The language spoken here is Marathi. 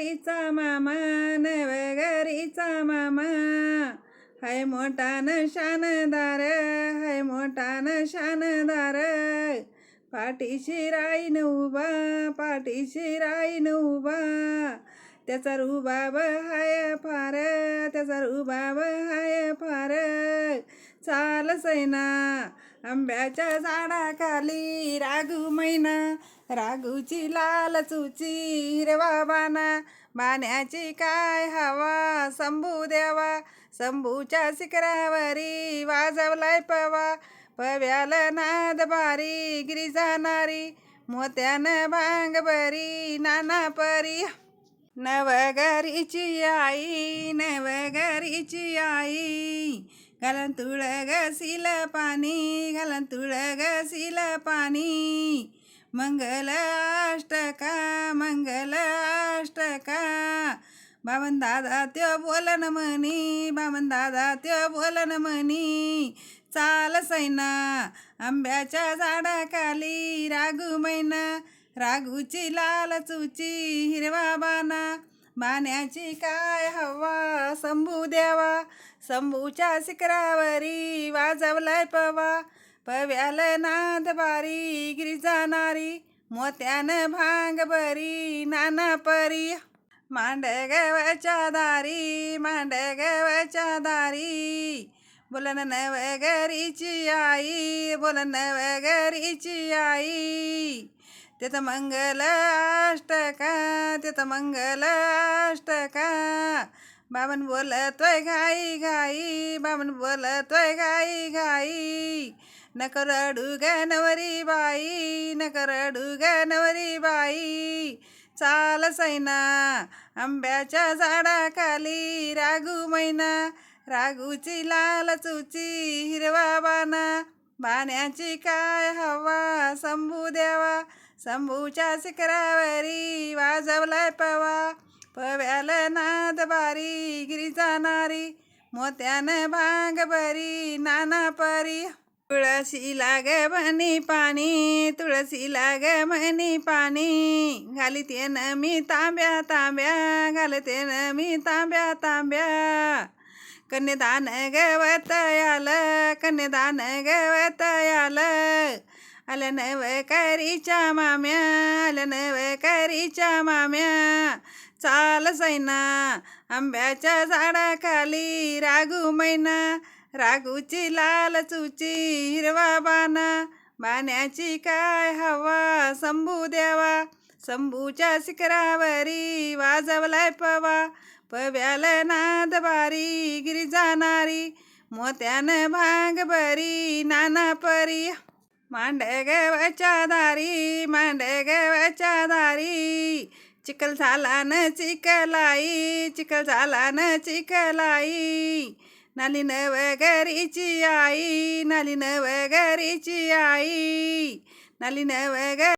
नवघरीचा मामा नव गरीचा मामा. हाय मोठा न शानदार हाय मोठा न शानदार पाठीशी राईन उभा पाठीशी राईन उभा. त्याचा रुबाब हाय फार त्याचा रुबाब हाय फार. चाल सैना आंब्याच्या झाडाखाली रागू मैना. रागूची लाल चुची हिरवा बाना बाण्याची काय हवा शंभू देवा. शंभूच्या शिखरावरी वाजवलाय पवा. पव्याल नाद बारी गिरी जाणारी. मोत्यानं भांग बरी नाना परी. नवघरीची आई नवघरीची आई. घालन तुळ पाणी घालन तुळ पाणी. मंगल अष्टका मंगल अष्टका दादा त्यो बोलन म्हणी बावन दादा त्यो बोलन म्हणी. चाल सैना आंब्याच्या झाडाखाली रागू मैना. रागूची लाल चुची हिरवा बाना. बाण्याची काय हवा शंभू देवा. शंभूच्या शिखरावरी वाजवलाय पवा. पव्याल नाद बारी गिरी जाणारी मोत्यानं भांग बरी नाना परी. मांडगवच्या दारी मांडगवच्या दारी. बोलन नवघरीची आई बोलन नवघरीची आई. तिथं मंगल अष्टका तिथं मंगल अष्टका. बाबन बोलतोय घाई घाई बाबन बोलतोय घाई घाई. नक रडू ग नवरी बाई नक रडू ग नवरी बाई. चाल सैना आंब्याच्या झाडाखाली रागू मैना रागूची लाल चुची हिरवा बाना. बाण्याची काय हवा शंभू देवा शंभूच्या शिखरावरी वाजवलाय पवा. पव्याल नाद बारी गिरी जाणारी मोत्यानं भांग बरी नाना परी. तुळशी लाग म्हणी पाणी तुळशी लाग म्हणी पाणी. न मी तांब्या तांब्या घालतेन मी तांब्या तांब्या. कन्यादान गवत आलं कन्यादान गवत आलं. आलं नव करीच्या माम्या आलं नव करीच्या माम्या. चाल सैना आंब्याच्या झाडाखाली रागू मैना. रागूची लाल चुची हिरवा बाना बाण्याची काय हवा संभू देवा. संभूच्या शिखरावरी वाजवलाय पवा. पव्याल नाद बारी गिरी जाणारी मोत्यानं भांग बरी नाना परी. मांडगवच्या दारी मांडगवच्या दारी. चिखल झाला न चिखलाई चिखल झाला न चिखलाई. नाली नवघरीची आई नाली नवघरीची आई नाली नवघ